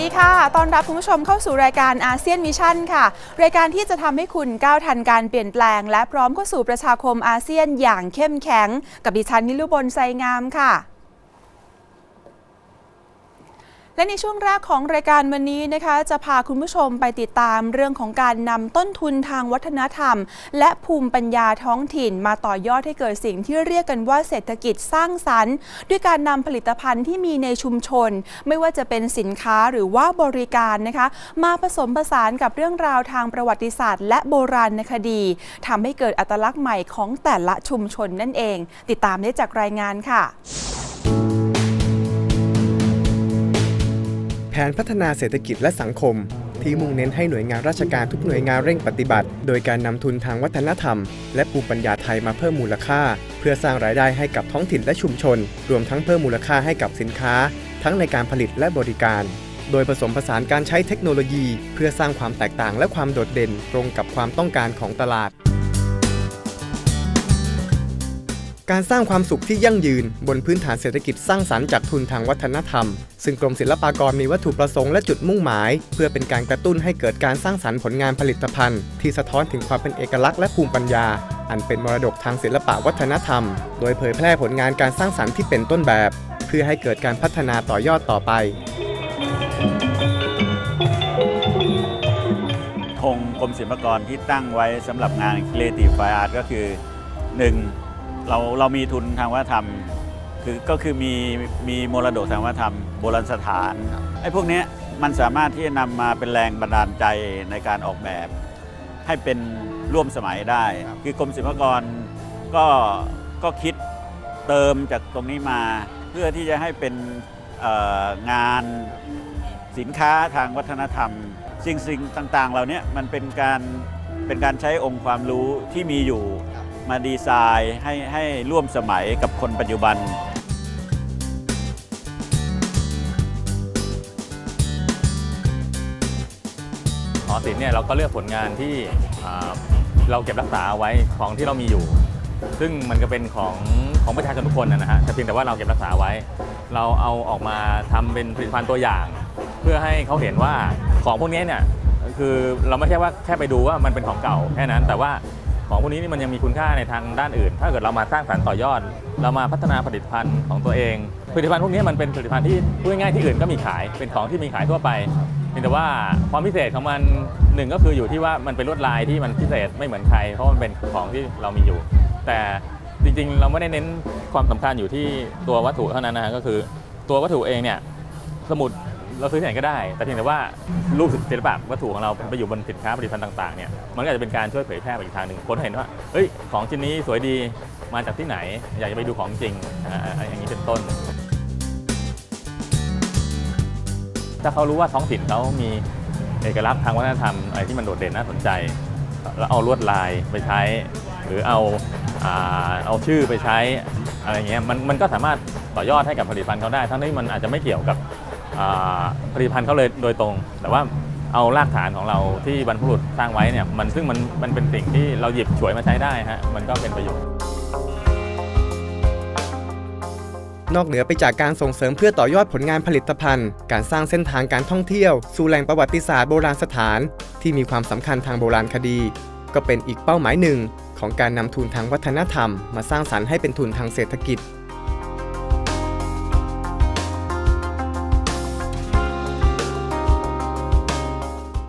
ดีค่ะตอนรับคุณผู้ชมเข้าสู่รายการอาเซียนมิชั่นค่ะ รายการที่จะทำให้คุณก้าวทันการเปลี่ยนแปลง และพร้อมเข้าสู่ประชาคมอาเซียนอย่างเข้มแข็ง กับดิฉันนิลุบลไซงามค่ะ และในช่วงแรกของรายการวันนี้นะคะ จะพาคุณผู้ชมไปติดตามเรื่องของการนำต้นทุนทางวัฒนธรรม และภูมิปัญญาท้องถิ่น มาต่อยอดให้เกิดสิ่งที่เรียกกันว่าเศรษฐกิจสร้างสรรค์ ด้วยการนำผลิตภัณฑ์ที่มีในชุมชน ไม่ว่าจะเป็นสินค้าหรือว่าบริการนะคะ มาผสมผสานกับเรื่องราวทางประวัติศาสตร์ และโบราณคดีทำให้เกิดอัตลักษณ์ใหม่ของแต่ละชุมชนนั่นเอง ติดตามได้จากรายงานค่ะ นพัฒนาเศรษฐกิจและสังคม ที่มุ่งเน้นให้หน่วยงานราชการทุกหน่วยงานเร่งปฏิบัติ โดยการนำทุนทางวัฒนธรรม และภูปัญญาไทยมาเพิ่มมูลค่า เพื่อสร้างรายได้ให้กับท้องถิ่นและชุมชน รวมทั้งเพิ่มมูลค่าให้กับสินค้า ทั้งในการผลิตและบริการ โดยผสมผสานการใช้เทคโนโลยี เพื่อสร้างความแตกต่างและความโดดเด่นตรงกับความต้องการของตลาด การสร้างความสุขที่ยั่งยืน บนพื้นฐานเศรษฐกิจสร้างสรรค์จากทุนทางวัฒนธรรม ซึ่งกรมศิลปากรมีวัตถุประสงค์และจุดมุ่งหมาย เพื่อเป็นการกระตุ้นให้เกิดการสร้างสรรค์ผลงานผลิตภัณฑ์ ที่สะท้อนถึงความเป็นเอกลักษณ์และภูมิปัญญา อันเป็นมรดกทางศิลปะวัฒนธรรม โดยเผยแพร่ผลงานการสร้างสรรค์ที่เป็นต้นแบบ เพื่อให้เกิดการพัฒนาต่อยอดต่อไปธงกรมศิลปากรที่ตั้งไว้สำหรับงาน Creative Fine Art ก็คือ 1. เราเรามีทุนทางวัฒนธรรม คือก็คือมีมีมรดกทางวัฒนธรรม โบราณสถานไอ้พวกเนี้ยมันสามารถที่จะนำมาเป็นแรงบันดาลใจในการออกแบบ ให้เป็นร่วมสมัยได้ คือกรมศิลปากรก็ก็คิดเติมจากตรงนี้มา เพื่อที่จะให้เป็นเอ่องานสินค้าทางวัฒนธรรม สิ่งสิ่งต่าง ๆ เหล่านี้มันเป็นการเป็นการใช้องค์ความรู้ที่มีอยู่ มาดีไซน์ให้ให้ร่วมสมัยกับคนปัจจุบัน หอศิลป์เนี่ยเราก็เลือกผลงานที่อ่าเราเก็บรักษาไว้ของที่เรามีอยู่ ซึ่งมันก็เป็นของของประชาชนทุกคนนะฮะแต่เพียงแต่ว่าเราเก็บรักษาไว้ เราเอาออกมาทำเป็นผลิตภัณฑ์ตัวอย่าง เพื่อให้เขาเห็นว่าของพวกนี้เนี่ยคือเราไม่ใช่ว่าแค่ไปดูว่ามันเป็นของเก่าแค่นั้นแต่ว่า ของพวกนี้นี่มันยังมีคุณค่าในทางด้านอื่น ถ้าเกิดเรามาสร้างสรรค์ต่อยอด เรามาพัฒนาผลิตภัณฑ์ของตัวเอง ผลิตภัณฑ์พวกนี้มันเป็นผลิตภัณฑ์ที่พูดง่ายๆที่อื่นก็มีขาย เป็นของที่มีขายทั่วไปเพียงแต่ว่าความพิเศษของมันหนึ่งก็คืออยู่ที่ว่ามันเป็นลวดลายที่มันพิเศษไม่เหมือนใคร เพราะมันเป็นของที่เรามีอยู่ แต่จริงๆ เราไม่ได้เน้นความสำคัญอยู่ที่ตัววัตถุเท่านั้นนะฮะก็คือ ตัววัตถุเองเนี่ยสมุด เราซื้อที่ไหนก็ได้ แต่เพียงแต่ว่ารูปศิลปะวัตถุของเราไปอยู่บนสินค้าผลิตภัณฑ์ต่างๆเนี่ยมันก็อาจจะเป็นการช่วยเผยแพร่ไปอีกทางหนึ่งคนเห็นว่าเฮ้ยของชิ้นนี้สวยดีมาจากที่ไหน อยากจะไปดูของจริงอ่าอย่างนี้เป็นต้น ถ้าเขารู้ว่าท้องถิ่นเขามีเอกลักษณ์ทางวัฒนธรรมอะไรที่มันโดดเด่นน่าสนใจ แล้วเอาลวดลายไปใช้ หรือเอาอเอาชื่อไปใช้อะไรเงี้ยมันมันก็สามารถต่อยอดให้กับผลิตภัณฑ์เขาได้ ทั้งที่มันอาจจะไม่เกี่ยวกับ ผลิตภัณฑ์เขาเลยโดยตรง แต่ว่าเอารากฐานของเราที่บรรพบุรุษสร้างไว้เนี่ยมันซึ่งมันมันเป็นสิ่งที่เราหยิบฉวยมาใช้ได้ฮะมันก็เป็นประโยชน์ นอกเหนือไปจากการส่งเสริมเพื่อต่อยอดผลงานผลิตภัณฑ์ การสร้างเส้นทางการท่องเที่ยว สู่แหล่งประวัติศาสตร์โบราณสถาน ที่มีความสำคัญทางโบราณคดี ก็เป็นอีกเป้าหมายหนึ่ง ของการนำทุนทางวัฒนธรรม มาสร้างสรรค์ให้เป็นทุนทางเศรษฐกิจ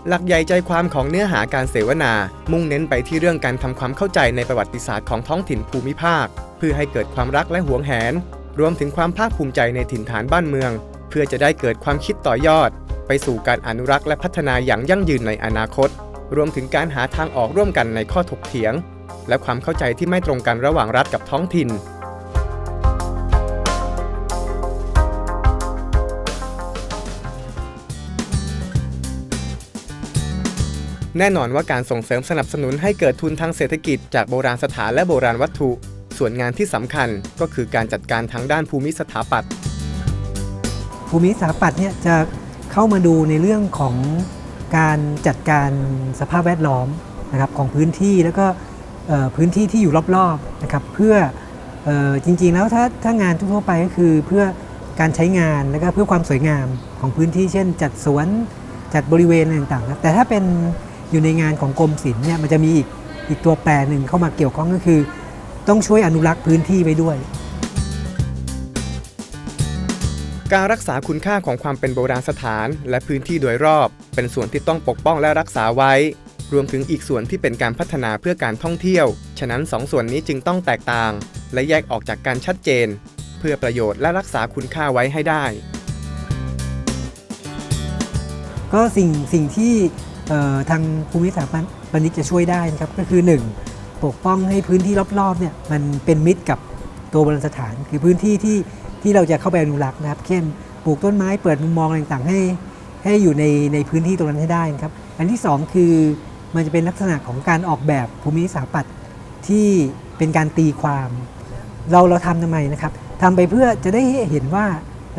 หลักใหญ่ใจความของเนื้อหาการเสวนา มุ่งเน้นไปที่เรื่องการทำความเข้าใจในประวัติศาสตร์ของท้องถิ่นภูมิภาค เพื่อให้เกิดความรักและหวงแหน รวมถึงความภาคภูมิใจในถิ่นฐานบ้านเมือง เพื่อจะได้เกิดความคิดต่อยอด ไปสู่การอนุรักษ์และพัฒนาอย่างยั่งยืนในอนาคต รวมถึงการหาทางออกร่วมกันในข้อถกเถียง และความเข้าใจที่ไม่ตรงกันระหว่างรัฐกับท้องถิ่น แน่นอนว่าการส่งเสริมสนับสนุนให้เกิดทุนทางเศรษฐกิจจากโบราณสถานและโบราณวัตถุ ส่วนงานที่สำคัญก็คือการจัดการทางด้านภูมิสถาปัตย์ภูมิสถาปัตย์เนี่ยจะเข้ามาดูในเรื่องของการจัดการสภาพแวดล้อมนะครับของพื้นที่แล้วก็พื้นที่ที่อยู่รอบๆนะครับเพื่อจริงๆแล้วถ้าถ้างานทั่วไปก็คือเพื่อการใช้งานแล้วก็เพื่อความสวยงามของพื้นที่เช่น จัดสวนจัดบริเวณอะไรต่างๆครับแต่ถ้าเป็น อยู่ในงานของกรมศิลป์เนี่ยมันจะมีอีกอีกตัวแปรหนึ่งเข้ามาเกี่ยวข้องก็คือ ต้องช่วยอนุรักษ์พื้นที่ไว้ด้วย การรักษาคุณค่าของความเป็นโบราณสถาน และพื้นที่โดยรอบ เป็นส่วนที่ต้องปกป้องและรักษาไว้ รวมถึงอีกส่วนที่เป็นการพัฒนาเพื่อการท่องเที่ยว ฉะนั้นสองส่วนนี้จึงต้องแตกต่าง และแยกออกจากกันชัดเจน เพื่อประโยชน์และรักษาคุณค่าไว้ให้ได้ก็สิ่งสิ่งที่เอ่อ ทางภูมิสถาปนิกจะช่วยได้นะครับก็คือ 1. ปกป้องให้พื้นที่รอบๆเนี่ยมันเป็นมิตรกับตัวโบราณสถาน คือพื้นที่ที่ที่เราจะเข้าไปอนุรักษ์นะครับ เช่นปลูกต้นไม้เปิดมุมมองต่างๆให้ให้อยู่ในในพื้นที่ตรงนั้นให้ได้นะครับ อันที่ 2 คือมันจะเป็นลักษณะของการออกแบบภูมิสถาปัตย์ที่เป็นการตีความ เราเราทำทำไมนะครับทำไปเพื่อจะได้เห็นว่า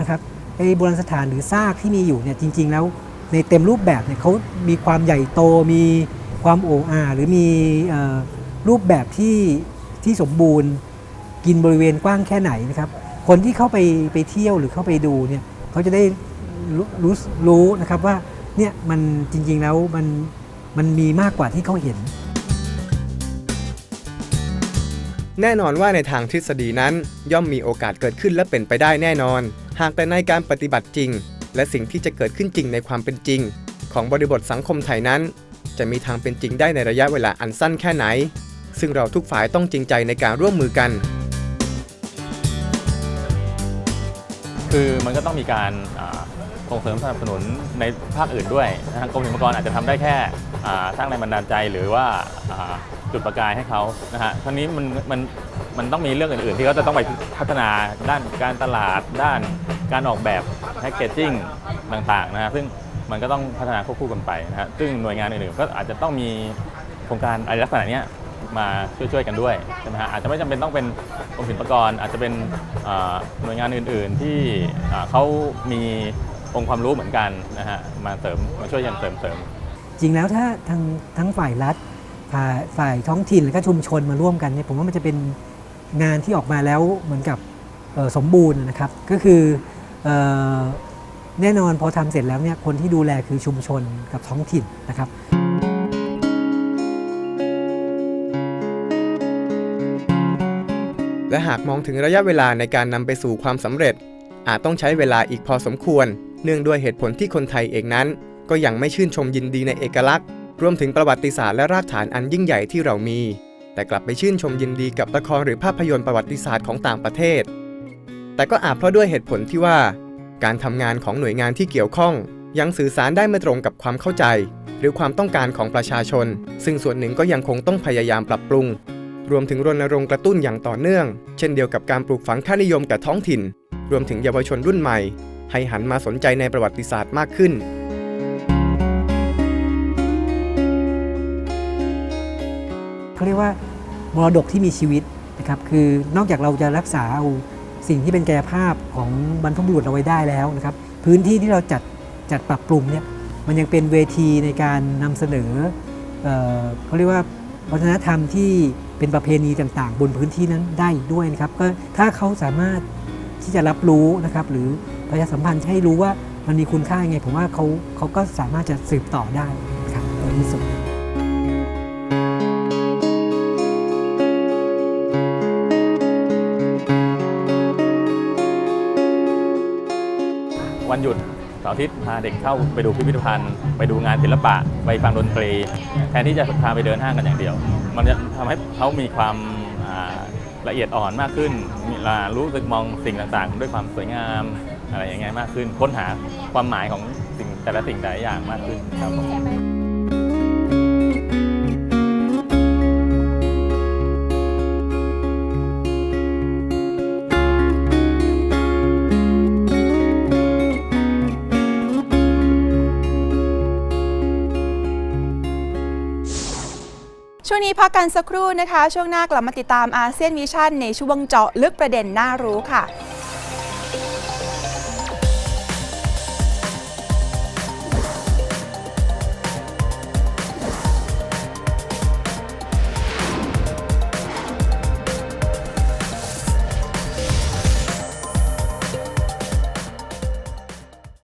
นะครับไอ้โบราณสถานหรือซากที่มีอยู่เนี่ยจริง ๆ แล้ว ในเต็มรูปแบบเนี่ยเขามีความใหญ่โตมีความโอ้อาหรือมีรูปแบบที่ที่สมบูรณ์ กินบริเวณกว้างแค่ไหนนะครับ คนที่เข้าไปไปเที่ยวหรือเข้าไปดูเนี่ยเขาจะได้รู้รู้นะครับว่าเนี่ยมันจริงๆแล้วมันมันมีมากกว่าที่เขาเห็น แน่นอนว่าในทางทฤษฎีนั้น ย่อมมีโอกาสเกิดขึ้นและเป็นไปได้แน่นอน หากแต่ในการปฏิบัติจริง และสิ่งที่จะเกิดขึ้นจริงในความเป็นจริง ของบริบทสังคมไทยนั้น จะมีทางเป็นจริงได้ในระยะเวลาอันสั้นแค่ไหน ซึ่งเราทุกฝ่ายต้องจริงใจในการร่วมมือกัน คือมันก็ต้องมีการอ่าส่งเสริมสนับสนุนในภาคอื่นด้วยนะฮะกรมศิลปากรอาจจะทำได้แค่สร้างแรงบันดาลใจหรือว่าอ่าจุดประกายให้เขานะฮะทั้งนี้มันมันมันต้องมีเรื่องอื่น ๆ ที่เขาจะต้องไปพัฒนาด้านการตลาดด้านการออกแบบ แพคเกจจิ้งต่างๆนะฮะซึ่งมันก็ต้องพัฒนาควบคู่กันไปนะฮะซึ่งหน่วยงานอื่นๆก็อาจจะต้องมีโครงการอะไรลักษณะเนี้ยมาช่วยๆกันด้วยใช่ไหมฮะอาจจะไม่จำเป็นต้องเป็นกรมศิลปากรอาจจะเป็นหน่วยงานอื่นๆที่เขามีองค์ความรู้เหมือนกันนะฮะมาเสริมมาช่วยกันเสริมเสริมจริงแล้วถ้าทั้งทั้งฝ่ายรัฐฝ่ายฝ่ายท้องถิ่นและก็ชุมชนมาร่วมกันเนี่ยผมว่ามันจะเป็นงานที่ออกมาแล้วเหมือนกับสมบูรณ์นะครับ ก็คือ แน่นอนพอทำเสร็จแล้วเนี่ยคนที่ดูแลคือชุมชนกับท้องถิ่นนะครับและหากมองถึงระยะเวลาในการนำไปสู่ความสำเร็จ อาจต้องใช้เวลาอีกพอสมควร เนื่องด้วยเหตุผลที่คนไทยเองนั้น ก็ยังไม่ชื่นชมยินดีในเอกลักษณ์ รวมถึงประวัติศาสตร์และรากฐานอันยิ่งใหญ่ที่เรามี แต่กลับไปชื่นชมยินดีกับละครหรือภาพยนตร์ประวัติศาสตร์ของต่างประเทศ แต่ก็อาจเพราะด้วยเหตุผลที่ว่า การทำงานของหน่วยงานที่เกี่ยวข้อง ยังสื่อสารได้ไม่ตรงกับความเข้าใจ หรือความต้องการของประชาชน ซึ่งส่วนหนึ่งก็ยังคงต้องพยายามปรับปรุง รวมถึงรณรงค์กระตุ้นอย่างต่อเนื่อง เช่นเดียวกับการปลูกฝังค่านิยมกับท้องถิ่น รวมถึงเยาวชนรุ่นใหม่ ให้หันมาสนใจในประวัติศาสตร์มากขึ้นเขาเรียกว่ามรดกที่มีชีวิตนะครับคือนอกจากเราจะรักษาเอา สิ่งที่เป็นกายภาพของบรรพบุรุษเราไว้ได้แล้วนะครับ พื้นที่ที่เราจัดจัดปรับปรุงเนี่ยมันยังเป็นเวทีในการนำเสนอเออเขาเรียกว่าวัฒนธรรมที่เป็นประเพณีต่างๆ บนพื้นที่นั้นได้อีกด้วยนะครับก็ถ้าเขาสามารถที่จะรับรู้นะครับ หรือประชาสัมพันธ์ให้รู้ว่ามันมีคุณค่ายังไง ผมว่าเขาเขาก็สามารถจะสืบต่อได้ครับในที่สุด วันหยุดเสาร์อาทิตย์พาเด็กเข้าไปดูพิพิธภัณฑ์ ไปดูงานศิลปะ ไปฟังดนตรี แทนที่จะพาไปเดินห้างกันอย่างเดียว มันจะทำให้เขามีความละเอียดอ่อนมากขึ้นรู้สึกมองสิ่งต่างๆ ด้วยความสวยงามอะไรอย่างเงี้ยมากขึ้น ค้นหาความหมายของสิ่งแต่ละสิ่งแต่ละอย่างมากขึ้นครับ กันสักครู่นะคะ ช่วงหน้ากลับมาติดตามอาเซียนวิชั่นในช่วงเจาะลึกประเด็นน่ารู้ค่ะ